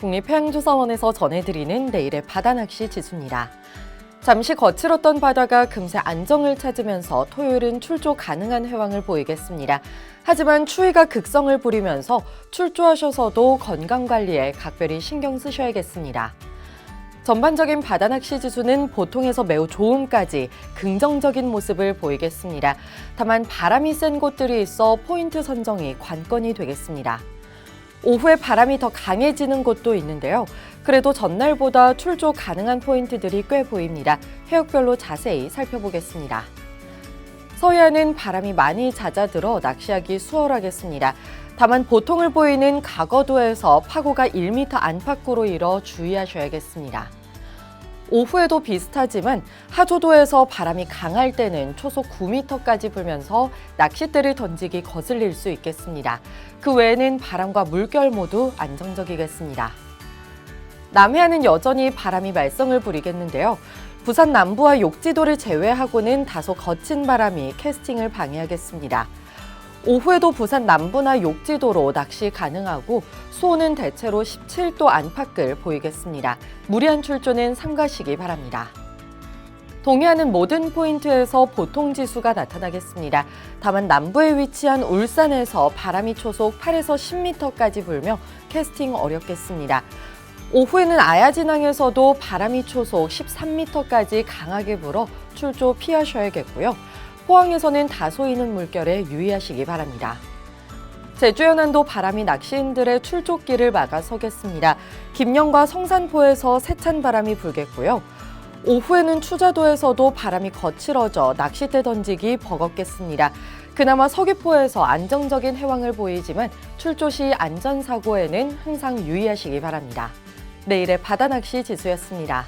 국립해양조사원에서 전해드리는 내일의 바다낚시 지수입니다. 잠시 거칠었던 바다가 금세 안정을 찾으면서 토요일은 출조 가능한 해왕을 보이겠습니다. 하지만 추위가 극성을 부리면서 출조하셔서도 건강 관리에 각별히 신경 쓰셔야겠습니다. 전반적인 바다낚시 지수는 보통에서 매우 좋음까지 긍정적인 모습을 보이겠습니다. 다만 바람이 센 곳들이 있어 포인트 선정이 관건이 되겠습니다. 오후에 바람이 더 강해지는 곳도 있는데요. 그래도 전날보다 출조 가능한 포인트들이 꽤 보입니다. 해역별로 자세히 살펴보겠습니다. 서해안은 바람이 많이 잦아들어 낚시하기 수월하겠습니다. 다만 보통을 보이는 가거도에서 파고가 1m 안팎으로 일어 주의하셔야겠습니다. 오후에도 비슷하지만 하조도에서 바람이 강할 때는 초속 9m까지 불면서 낚싯대를 던지기 거슬릴 수 있겠습니다. 그 외에는 바람과 물결 모두 안정적이겠습니다. 남해안은 여전히 바람이 말썽을 부리겠는데요. 부산 남부와 욕지도를 제외하고는 다소 거친 바람이 캐스팅을 방해하겠습니다. 오후에도 부산 남부나 욕지도로 낚시 가능하고 수온은 대체로 17도 안팎을 보이겠습니다. 무리한 출조는 삼가시기 바랍니다. 동해안은 모든 포인트에서 보통 지수가 나타나겠습니다. 다만 남부에 위치한 울산에서 바람이 초속 8에서 10m까지 불며 캐스팅 어렵겠습니다. 오후에는 아야진항에서도 바람이 초속 13m까지 강하게 불어 출조 피하셔야겠고요. 포항에서는 다소 이는 물결에 유의하시기 바랍니다. 제주 연안도 바람이 낚시인들의 출조길을 막아서겠습니다. 김영과 성산포에서 세찬 바람이 불겠고요. 오후에는 추자도에서도 바람이 거칠어져 낚싯대 던지기 버겁겠습니다. 그나마 서귀포에서 안정적인 해왕을 보이지만 출조 시 안전사고에는 항상 유의하시기 바랍니다. 내일의 바다낚시 지수였습니다.